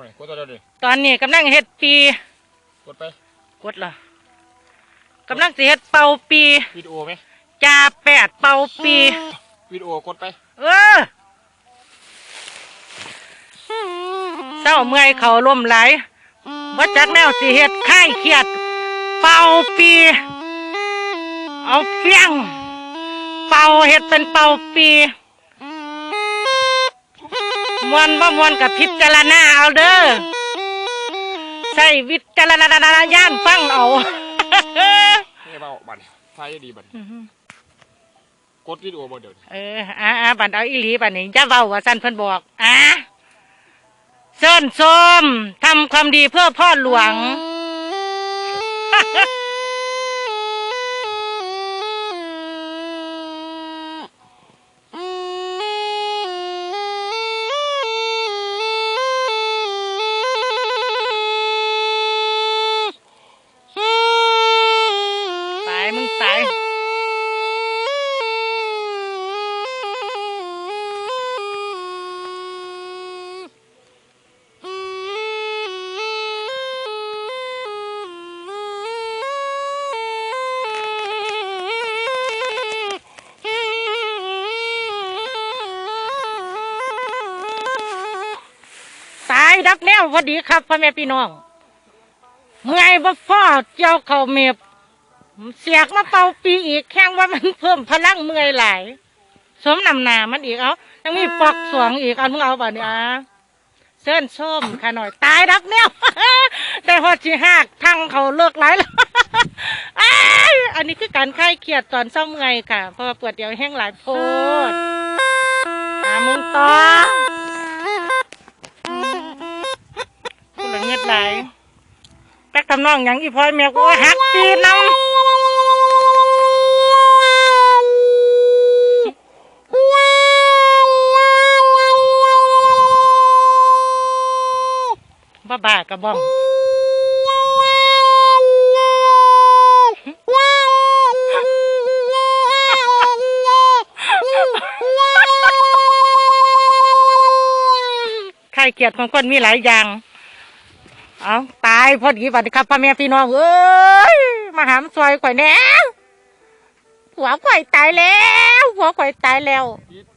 ห่วยกดตัวเดียวดิตอนนี้กำลังเฮ็ดปีกดไปกดละกำลังสิเฮ็ดเป่าปีวิดีโอไหมจ่าแปดเป่าปีวิดีโอกดไป เออเศร้าเมื่อยเขาล่มไหลว่าจักแนวสิเฮ็ดค่ายเครียด เป่าปี เอาเฟียง เป่าเฮ็ดเป็นเป่าปี มวนบ่มวนกับพิจารณาเอาเด้อใส่วิจารณญาณฟังเอานี่เบาบัดนไฟดีบัดนกดวิดีโอบ่เดี๋ยวนี้เอออ่าอ่าบัดเอาอีหลีบัดนี้อย่าเว้าว่าซั่นเพิ่นบอกอะเชิญชมทำความดีเพื่อพ่อหลวง ตายตายดักแนวพอดีครับพ่อแม่พี่น้องเมื่อยบ่พ่อเจ้าเขาเมีย เสียกมาเป่าปีอีกแข่งว่ามันเพิ่มพลังเมื่อยหลายสมนำหนามันอีกเอายังมีปอกสวงอีกเอามึงเอาบ่เนี่ยเส้นส้มขาหน่อยตายดักแนวแต่พอจีหักทั้งเขาเลิกหลแล้วอันนี้คือการคลายเครียดตอนเศร้าเมื่อยค่ะ เพราะว่าปวดเดียวแห้งหลายโพดอ่ามึงต่อกูลเงียดไหลยแป๊กทำนองอย่างอีพอยแม่กูหักตีนน้ำ บ้าบ้ากระบ้องใครเกียดของคนมีหลายอย่าง เอาตายพอดีบัดนี้ครับพ่อแม่พี่น้องเอ้ยมาหามซอยข่อยแหน่หัวข่อยตายแล้วหัวข่อยตายแล้วอีท